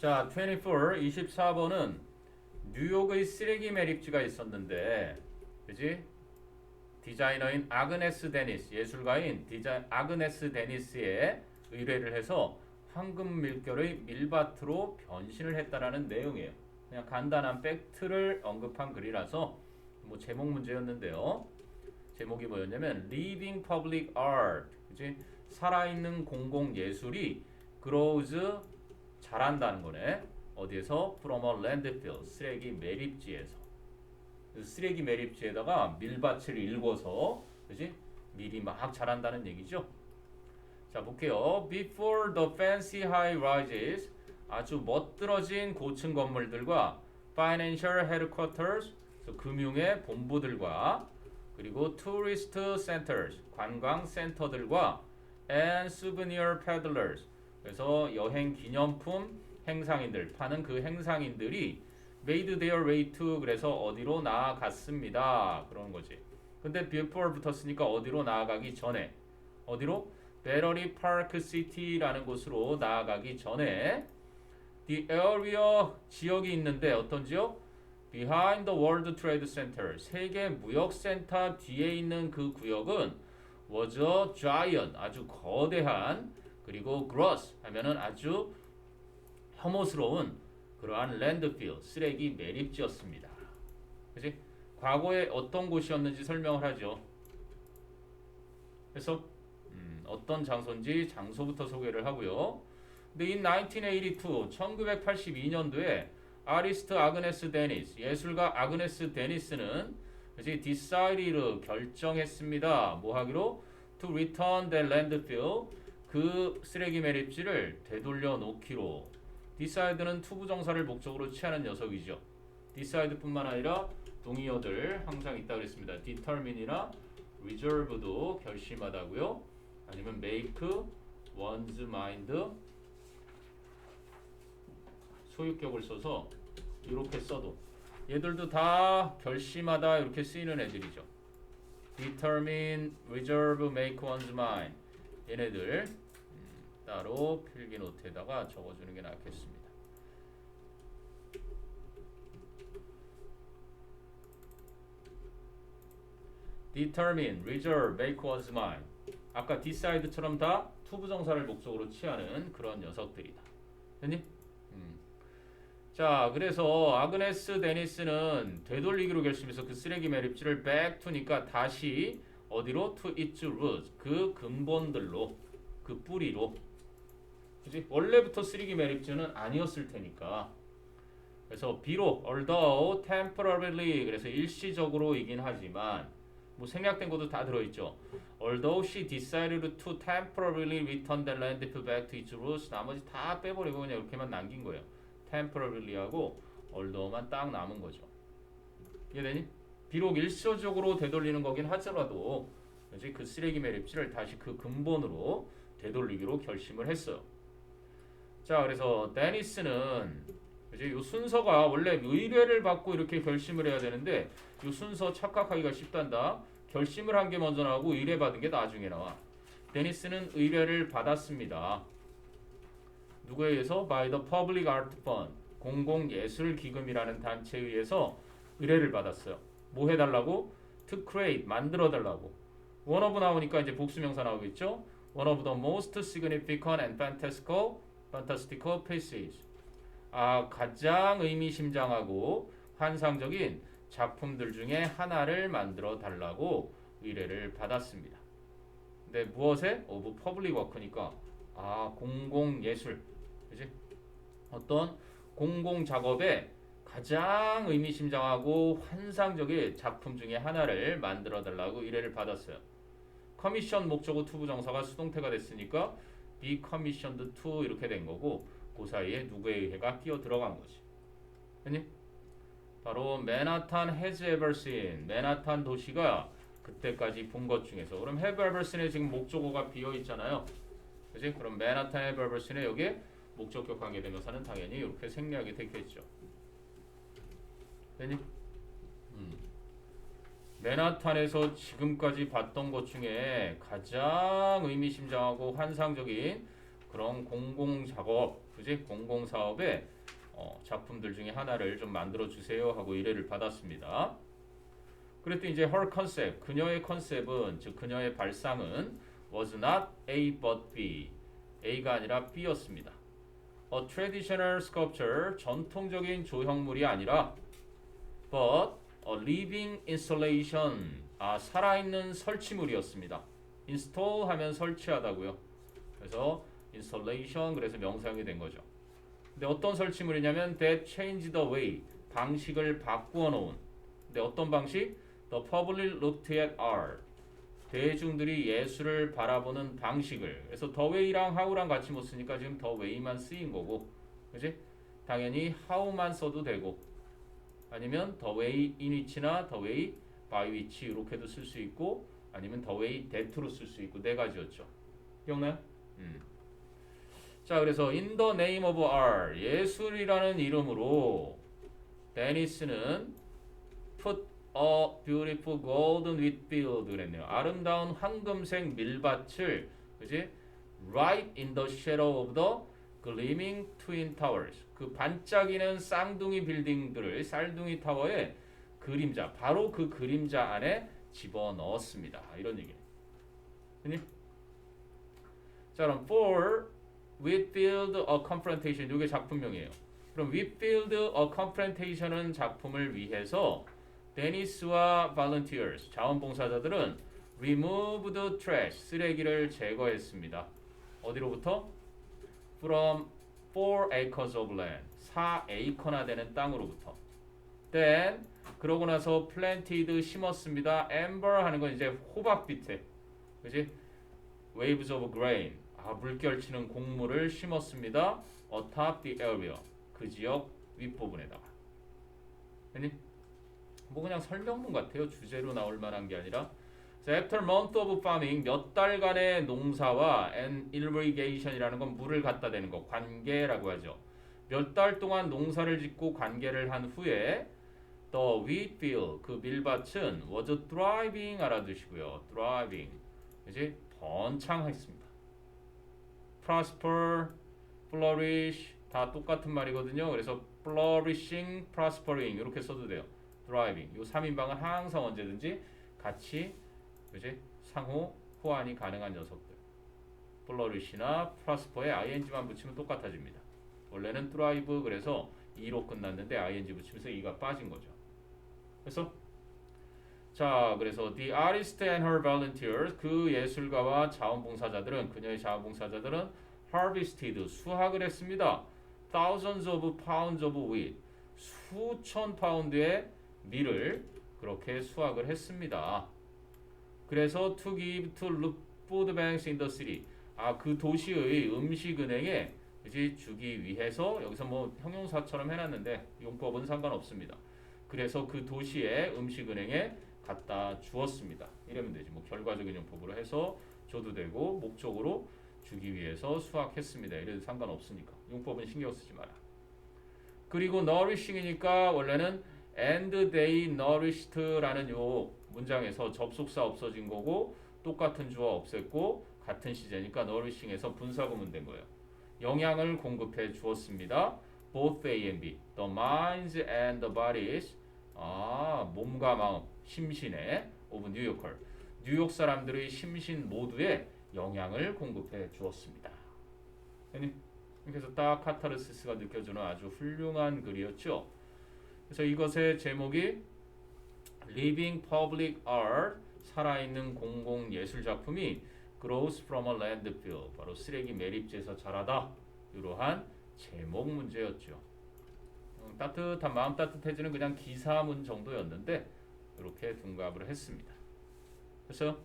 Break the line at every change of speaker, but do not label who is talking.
자, 24, 24번은 뉴욕의 쓰레기 매립지가 있었는데, 그지? 디자이너인 아그네스 데니스, 예술가인 디자 아그네스 데니스의 의뢰를 해서 황금 밀결의 밀바트로 변신을 했다라는 내용이에요. 그냥 간단한 팩트를 언급한 글이라서 뭐 제목 문제였는데요. 제목이 뭐였냐면 Living Public Art, 그지? 살아있는 공공 예술이 grows 자란다는 거네. 어디에서? From a landfill, 쓰레기 매립지에서. 그 쓰레기 매립지에다가 밀밭을 일궈서, 그지? 밀이 막 자란다는 얘기죠. 자 볼게요. Before the fancy high rises, 아주 멋들어진 고층 건물들과 financial headquarters, 금융의 본부들과 그리고 tourist centers, 관광 센터들과 and souvenir peddlers, 그래서 여행 기념품 행상인들 파는 그 행상인들이 made their way to 그래서 어디로 나아갔습니다. 그런 거지. 근데 before 붙었으니까 어디로 나아가기 전에 어디로 베러리 파크 시티라는 곳으로 나아가기 전에 the area 지역이 있는데 어떤 지역? Behind the World Trade Center 세계 무역 센터 뒤에 있는 그 구역은 was a giant 아주 거대한 그리고 gross 하면은 아주 혐오스러운 그러한 랜드필 쓰레기 매립지였습니다. 그지? 과거에 어떤 곳이었는지 설명을 하죠. 그래서 음, 어떤 장소인지 장소부터 소개를 하고요. 근데 in 1982, 1982년도에 아리스트 아그네스 데니스, 예술가 아그네스 데니스는 이제 디사이리를 결정했습니다. 뭐 하기로 to return the landfill 그 쓰레기 매립지를 되돌려 놓기로. 디사이드는 투부 정사를 목적으로 취하는 녀석이죠. 디사이드뿐만 아니라 동의어들 항상 있다 그랬습니다. determine이나 reserve도 결심하다고요. 아니면 make one's mind 소유격을 써서 이렇게 써도 얘들도 다 결심하다 이렇게 쓰이는 애들이죠. determine, reserve, make one's mind 얘네들 음, 따로 필기 노트에다가 적어주는 게 낫겠습니다. determine, reserve. 아까 decide처럼 다 투부정사를 목적으로 취하는 그런 녀석들이다. 됐니? 음. 자, 그래서 아그네스 데니스는 되돌리기로 결심해서 그 쓰레기 매립지를 back to니까 다시 어디로 to its roots 그 근본들로 그 뿌리로 그지 원래부터 쓰레기 매립지는 아니었을 테니까 그래서 비록 although temporarily 그래서 일시적으로이긴 하지만 뭐 생략된 것도 다 들어있죠. Although she decided to temporarily return the landfill back to its roots 나머지 다 빼버리고 그냥 이렇게만 남긴 거예요. temporarily하고 although만 딱 남은 거죠. 이해되니? 비록 일시적으로 되돌리는 거긴 하더라도 이제 그 쓰레기 매립지를 다시 그 근본으로 되돌리기로 결심을 했어요. 자, 그래서 데니스는 이제 요 순서가 원래 의뢰를 받고 이렇게 결심을 해야 되는데 요 순서 착각하기가 쉽단다. 결심을 한 게 먼저 나오고 의뢰 받은 게 나중에 나와. 데니스는 의뢰를 받았습니다. 누구에 의해서? By the Public Art Fund 공공예술기금이라는 단체에 의해서 의뢰를 받았어요. 뭐 해달라고? To create 만들어 달라고. One of 나오니까 이제 복수명사 나오겠죠? One of the most significant and fantastical, fantastical pieces. 아 가장 의미심장하고 환상적인 작품들 중에 하나를 만들어 달라고 의뢰를 받았습니다. 근데 무엇에? of public work니까 아 공공 예술, 그지? 어떤 공공 작업에 가장 의미심장하고 환상적인 작품 중에 하나를 만들어 달라고 의뢰를 받았어요. 커미션 목적어 투부 정사가 수동태가 됐으니까 be commissioned to 이렇게 된 거고 그 사이에 누구에 의해가 끼어 들어간 거지. 아니? 바로 맨하탄 has ever. 맨하탄 도시가 그때까지 본 것 중에서 그럼 ever seen에 지금 목적어가 비어 있잖아요. 그지? 그럼 맨하탄 ever seen에 여기 목적격 관계대명사는 당연히 이렇게 생략이 되겠죠. 되니? 음. 맨하탄에서 지금까지 봤던 것 중에 가장 의미심장하고 환상적인 그런 공공 작업, 그지? 공공 사업의 어, 작품들 중에 하나를 좀 만들어 주세요 하고 의뢰를 받았습니다. 그랬더니 이제 her concept 그녀의 컨셉은 즉 그녀의 발상은 was not A but B A가 아니라 B였습니다. A traditional sculpture 전통적인 조형물이 아니라 but a living installation 아 살아있는 설치물이었습니다. install 하면 설치하다고요. 그래서 installation 그래서 명사형이 된 거죠. 근데 어떤 설치물이냐면 that changed the way 방식을 바꾸어 놓은. 근데 어떤 방식? The public looked at art. 대중들이 예술을 바라보는 방식을. 그래서 the way랑 how랑 같이 못 쓰니까 지금 the way만 쓰인 거고. 그지? 당연히 how만 써도 되고. 아니면 the way in which나 the way by which 이렇게도 쓸 수 있고 아니면 the way that로 쓸 수 있고 네 가지였죠. 기억나요? 음. 자, 그래서 in the name of art 예술이라는 이름으로 데니스는 put a beautiful golden wheatfield 그랬네요. 아름다운 황금색 밀밭을 그지? right in the shadow of the gleaming twin towers 그 반짝이는 쌍둥이 빌딩들을 쌀둥이 타워의 그림자 바로 그 그림자 안에 집어 넣었습니다. 이런 얘기예요. 자, 그럼 for Whitfield a confrontation 이게 작품명이에요. 그럼 Whitfield a confrontation은 작품을 위해서 데니스와 volunteers 자원봉사자들은 remove the trash 쓰레기를 제거했습니다. 어디로부터? From 4 acres of land 4에이커나 되는 땅으로부터. Then 그러고 나서 planted 심었습니다. amber 하는 건 이제 호박 빛에 그지? waves of grain 아, 물결치는 곡물을 심었습니다. atop the area 그 지역 윗부분에다가 아니 뭐 그냥 설명문 같아요. 주제로 나올 만한 게 아니라 자, after month of farming 몇 달간의 농사와 and irrigation이라는 건 물을 갖다 대는 거 관계라고 하죠. 몇 달 동안 농사를 짓고 관계를 한 후에 the wheat field 그 밀밭은 was thriving 알아두시고요. thriving 이제 번창했습니다. prosper, flourish 다 똑같은 말이거든요. 그래서 flourishing, prospering 이렇게 써도 돼요. thriving 요 3인방은 항상 언제든지 같이 그지 상호 호환이 가능한 녀석들. flourish나 prosper에 ing만 붙이면 똑같아집니다. 원래는 thrive 그래서 e로 끝났는데 ing 붙이면서 e가 빠진 거죠. 그래서 자, 그래서 the artist and her volunteers 그 예술가와 자원봉사자들은 그녀의 자원봉사자들은 harvested 수확을 했습니다. thousands of pounds of wheat 수천 파운드의 밀을 그렇게 수확을 했습니다. 그래서 to give to food banks in the city 아 그 도시의 음식은행에 이제 주기 위해서 여기서 뭐 형용사처럼 해놨는데 용법은 상관없습니다. 그래서 그 도시의 음식은행에 갖다 주었습니다. 이러면 되지. 뭐 결과적인 용법으로 해서 줘도 되고 목적으로 주기 위해서 수확했습니다. 이래도 상관없으니까 용법은 신경 쓰지 마라. 그리고 nourishing이니까 원래는 and they nourished라는 요 문장에서 접속사 없어진 거고 똑같은 주어 없앴고 같은 시제니까 nourishing에서 분사구문 된 거예요. 영양을 공급해 주었습니다. Both A and B, the minds and the bodies. 아 몸과 마음, 심신의 of New. 뉴욕 사람들의 심신 모두에 영향을 공급해 주었습니다. 그래서 딱 카타르시스가 느껴지는 아주 훌륭한 글이었죠. 그래서 이것의 제목이 Living Public Art 살아있는 공공 예술 작품이 Grows from a landfill 바로 쓰레기 매립지에서 자라다 이러한 제목 문제였죠. 음, 따뜻한 마음 따뜻해지는 그냥 기사문 정도였는데 이렇게 둔갑을 했습니다. 그래서